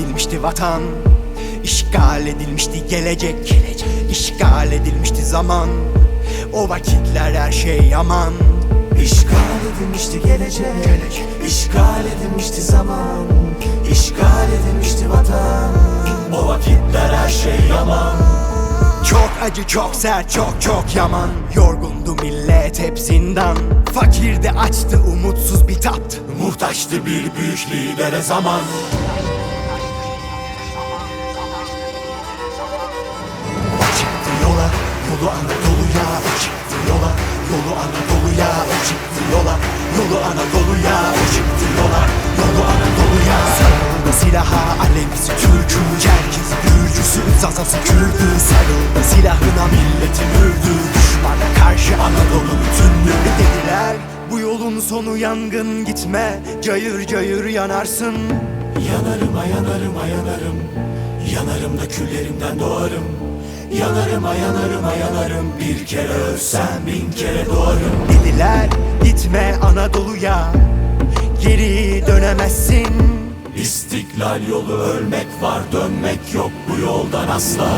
edilmişti vatan İşgal edilmişti gelecek, gelecek. İşgal edilmişti zaman. O vakitler her şey yaman İşgal edilmişti gelecek, Gelecek. İşgal edilmişti zaman. İşgal edilmişti vatan. O vakitler her şey yaman Çok acı, çok sert, çok çok yaman. Yorgundu millet hep zindan. Fakir de açtı, umutsuz bir tat Muhtaçtı bir büyük lidere zaman yolu Anadolu'ya Çıktı yola, yolu Anadolu'ya Çıktı yola, yolu Anadolu'ya Çıktı yola, yolu Anadolu'ya. Sarıldı silaha Alevisi Türk'ü. Çerkezi Gürcüsü Zazası Kürdü Sarıldı silahına milletin ürdü. Düşmana karşı Anadolu bütünlüğü. Dediler bu yolun sonu yangın gitme. Cayır cayır yanarsın. Yanarım ha yanarım ha yanarım. Yanarım da küllerimden doğarım Yanarım ha yanarım. Ha yanarım Bir kere ölsem bin kere doğarım. Dediler gitme Anadolu'ya. Geri dönemezsin. İstiklal yolu ölmek var dönmek yok bu yoldan asla.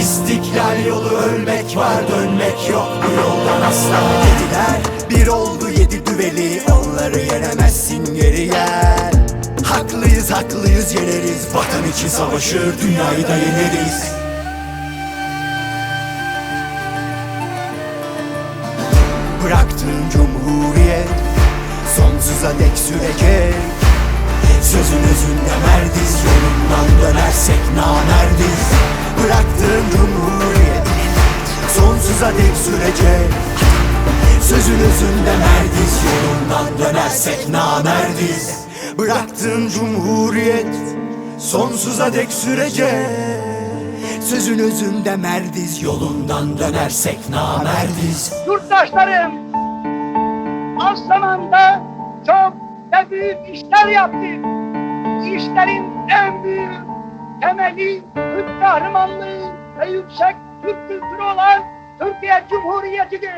İstiklal yolu ölmek var dönmek yok bu yoldan asla. Dediler bir oldu yedi düveli. Onları yenemezsin geri gel Haklıyız haklıyız yeneriz. Vatan için savaşır dünyayı da yeneriz. Bıraktığın cumhuriyet Sonsuza dek sürecek. Sözün özünde merdiz Yolundan dönersek namerdiz. Bıraktığın cumhuriyet Sonsuza dek sürecek. Sözün özünde merdiz Yolundan dönersek namerdiz Bıraktığın cumhuriyet Sonsuza dek sürecek Sözün özünde merdiz Yolundan dönersek namerdiz yurttaşlarım az zamanda çok ve büyük işler yaptık. Bu işlerin en büyük temeli Türk kahramanlığı ve yüksek Türk kültürü olan Türkiye Cumhuriyeti'dir.